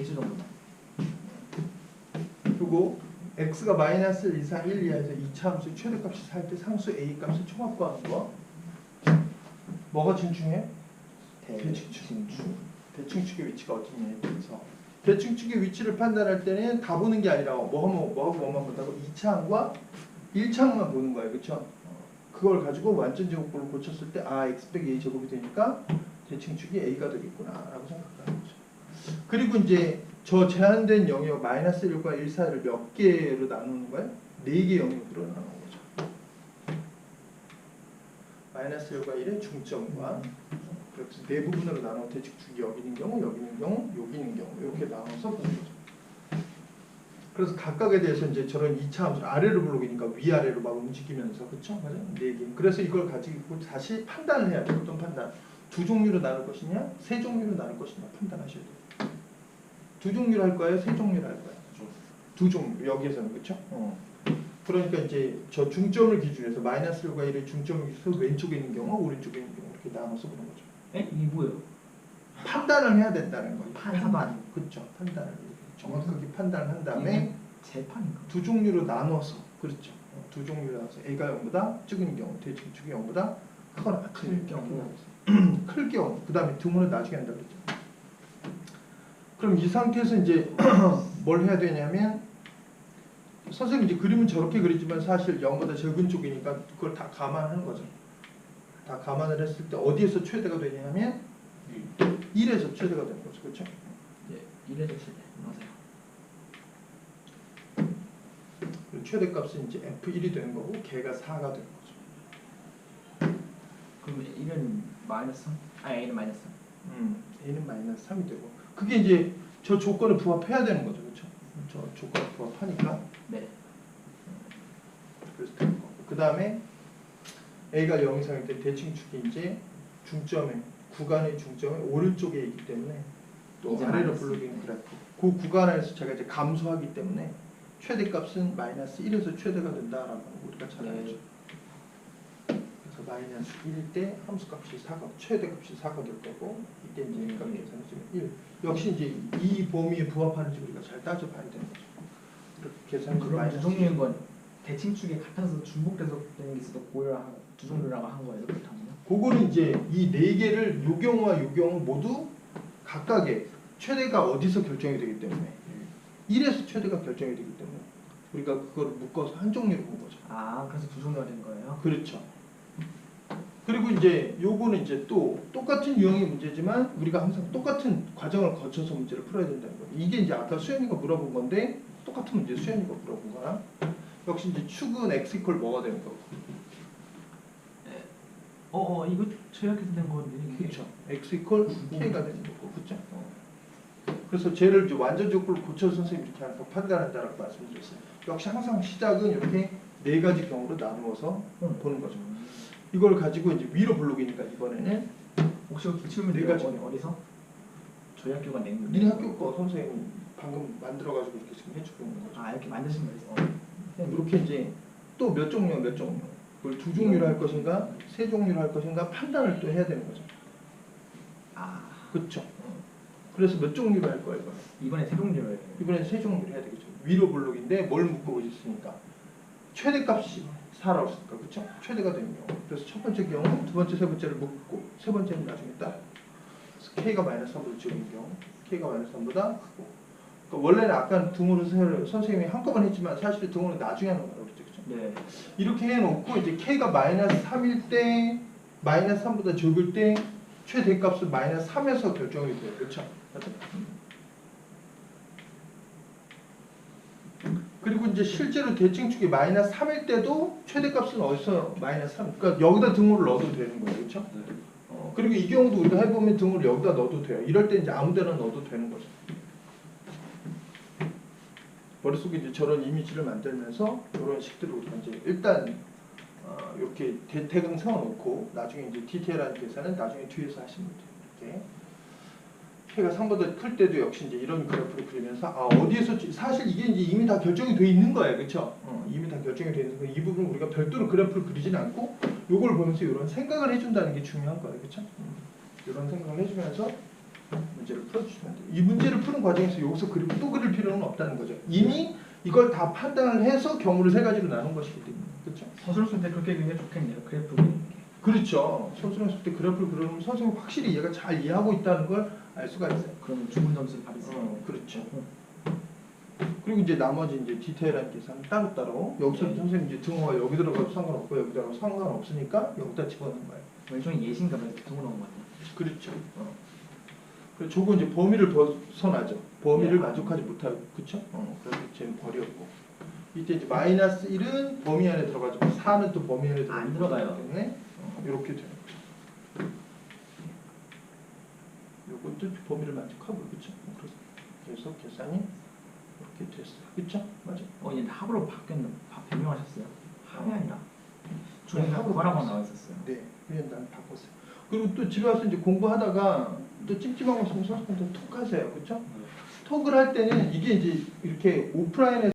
개수 정도만. 그리고 x가 마이너스 1 이상 1 이하에서 2차 함수 최대값이 살 때 상수 a 값을 총합구하는 거 뭐가 진중해? 대칭축. 대칭축의 위치가 어디냐 그래서 대칭축의 위치를 판단할 때는 다 보는 게 아니라 뭐 하면 뭐 하고 뭐만 본다고 2차항과 1차항만 보는 거예요 그렇죠? 그걸 가지고 완전 제곱꼴을 고쳤을 때 아 x 빼기 a 제곱이 되니까 대칭축이 a가 되겠구나 라고 거죠 그리고 이제 저 제한된 영역 마이너스 1과 1 사이를 몇 개로 나누는 거예요? 4개 영역으로 나누는 거죠 마이너스 1과 1의 중점과 그래서 네 부분으로 나눠 대칭축이 여기 있는 경우, 여기 있는 경우, 여기 있는 경우 이렇게 나눠서 보는 거죠. 그래서 각각에 대해서 이제 저런 2차 함수 아래로 블록이니까 위아래로 막 움직이면서 그렇죠? 맞아요? 네 개. 그래서 이걸 가지고 다시 판단을 해야 돼요. 어떤 판단? 두 종류로 나눌 것이냐, 세 종류로 나눌 것이냐 판단하셔야 돼요. 두 종류로 할 거예요, 세 종류로 할 거예요. 두 종류 여기에서는 그렇죠? 어. 그러니까 이제 저 중점을 기준해서 마이너스 1과 1의 중점을 기준해서 왼쪽에 있는 경우, 오른쪽에 있는 경우 이렇게 나눠서 보는 거죠. 에? 이게 뭐예요? 판단을 해야 된다는 거예요. 판단. 그렇죠. 판단을 정확하게 판단을 한 다음에 재판인가? 두 종류로 나눠서 그렇죠. 어, 두 종류로 나눠서 A가 0보다 적은 경우, 대칭축이 0보다 크거나 클 경우. 클 경우. 그 다음에 등호는 나중에 한다 그랬죠. 그럼 이 상태에서 이제 뭘 해야 되냐면 선생님 이제 그림은 저렇게 그리지만 사실 0보다 적은 쪽이니까 그걸 다 감안하는 거죠. 다 감안을 했을 때 어디에서 최대가 되냐면 1에서 최대가 되는 거죠. 그렇죠? 네, 이래서 칠때 맞아요. 그리고 최대 값은 이제 F1이 되는 거고 걔가 4가 되는 거죠. 그러면 1은 마이너스 3? 아 A는 마이너스 3. 음, A는 마이너스 3이 되고 그게 이제 저 조건에 부합해야 되는 거죠. 그렇죠? 저 조건에 부합하니까 네. 그래서 되는 거고 그 다음에 A가 0 이상일 때 대칭 축이 이제 중점에 구간의 중점에 오른쪽에 있기 때문에 또 아래로 마이너스. 블록인 그래프 그 구간에서 제가 이제 감소하기 때문에 최대값은 마이너스 1에서 최대가 된다라고 우리가 잘 네. 알죠. 그래서 마이너스 1일 때 함수값이 4가 최대값이 4가 될 거고 이때 이제 음. 값 계산해주면 1 역시 이제 이 범위에 부합하는지 우리가 잘 따져봐야 되는 거죠. 이렇게 계산해서 그럼 두 종류인 건 대칭축이 같아서 중복돼서 되는 게 있어도 고려한 두 종류라고 한 거예요. 그렇다면요? 그거는 이제 이 네 개를 요 경우와 요 경우 모두 각각의 최대가 어디서 결정이 되기 때문에 1에서 최대가 결정이 되기 때문에 우리가 그거를 묶어서 한 종류로 본 거죠. 아 그래서 두 종류가 된 거예요? 그렇죠. 그리고 이제 요거는 이제 또 똑같은 유형의 문제지만 우리가 항상 똑같은 과정을 거쳐서 문제를 풀어야 된다는 거예요. 이게 이제 아까 수현이가 물어본 건데 똑같은 문제 수현이가 물어본 거랑 역시 이제 축은 x 이퀄 뭐가 되는 거고. 어 어 이거 저약해서 된 건데. 그렇죠. x 이퀄 k가 되는 거고, 그렇죠. 그래서 쟤를 이제 완전적으로 고쳐 선생님 이렇게 하는 거 판단한다라고 말씀드렸어요. 역시 항상 시작은 이렇게 네 가지 경우로 나누어서 응. 보는 거죠. 이걸 가지고 이제 위로 블록이니까 이번에는 혹시 기출문 네 내가 가지. 어디, 어디서? 저희 학교가 낸. 니네 학교 거 선생님 방금 만들어가지고 이렇게 지금 해주고 있는 거죠. 아 이렇게 만드신 거예요? 이렇게 이제 또 몇 종류, 몇 종류. 그걸 두 종류로 할 것인가, 세 종류로 할 것인가 판단을 또 해야 되는 거죠. 아 그렇죠. 그래서 몇 종류로 할 거예요, 이번에? 이번에 세 종류를 이번엔 세 종류를 해야 되겠죠. 위로 블록인데 뭘 묶고 있으니까 최대값이 4라고 했으니까 그렇죠? 최대가 되는 경우. 그래서 첫 번째 경우, 두 번째, 세 번째를 묶고 세 번째는 나중에 따라. k가 마이너스 3보다 적은 경우, k가 마이너스 3보다 크고. 그러니까 원래는 아까 등호를 세- 선생님이 한꺼번에 했지만 사실 등호는 나중에 하는 거라고 그랬죠. 그렇죠? 네. 이렇게 해놓고 이제 k가 마이너스 3일 때 마이너스 3보다 적을 때 최대값은 마이너스 3에서 결정이 돼요. 그렇죠? 맞죠? 그리고 이제 실제로 대칭축이 마이너스 3일 때도 최대값은 어디서 마이너스 3? 그러니까 여기다 등호를 넣어도 되는 거예요. 그렇죠? 어, 그리고 이 경우도 우리가 해보면 등호를 여기다 넣어도 돼요. 이럴 때 이제 아무 데나 넣어도 되는 거죠. 머릿속에 이제 저런 이미지를 만들면서 이런 식들을 우리가 이제 일단 어, 이렇게 대택은 세워놓고 나중에 이제 디테일한 계산은 나중에 뒤에서 하시면 돼요. 이렇게 K가 3보다 클 때도 역시 이제 이런 그래프를 그리면서 아 어디에서 지- 사실 이게 이제 이미 다 결정이 돼 있는 거예요, 그렇죠? 어, 이미 다 결정이 돼 있는 이 부분 우리가 별도로 그래프를 그리진 않고 요걸 보면서 이런 생각을 해준다는 게 중요한 거예요, 그렇죠? 이런 생각을 해주면서 문제를 풀어주시면 돼요. 이 문제를 푸는 과정에서 여기서 그리고 또 그릴 필요는 없다는 거죠. 이미 이걸 다 판단을 해서 경우를 세 가지로 나눈 것이기 때문에 그렇죠? 서술 쓸때 그렇게 그리는 게 좋겠네요. 그래프 그리는 게. 그렇죠. 선생님 쓸때 그래프를 그려면 선생님 확실히 얘가 잘 이해하고 있다는 걸 알 수가 있어요. 그러면 주문 점수를 받으세요. 어, 그렇죠. 그리고 이제 나머지 이제 디테일한 계산은 따로따로 여기서 네. 선생님 이제 등호가 여기 들어가도 상관없고 여기 들어가도 상관없으니까 여기다 집어넣는 거예요. 예신가 봐요. 등호 나온 것 같아요. 그렇죠. 어. 그래서 저거 이제 범위를 벗어나죠. 범위를 네. 만족하지 못하고 그렇죠? 어, 그래서 쟤는 버렸고 이때 이제 마이너스 1은 범위 안에 들어가지고 4는 또 범위 안에 안 들어가기 들어가요. 때문에 어, 이렇게 되는 거죠. 이것도 범위를 만족하고 그렇죠? 어, 그래서, 계산이 이렇게 됐어요. 그렇죠? 맞아. 어, 이제 합으로 바뀌었나? 바- 변경하셨어요. 합이 아니라. 네, 중에 합으로 바꿨어요. 나와 있었어요. 네, 그냥 난 바꿨어요. 그리고 또 집에 와서 이제 공부하다가 또 찜찜한 거 있으면 선생님한테 톡 하세요. 그렇죠? 톡을 할 때는 이게 이제 이렇게 오프라인에서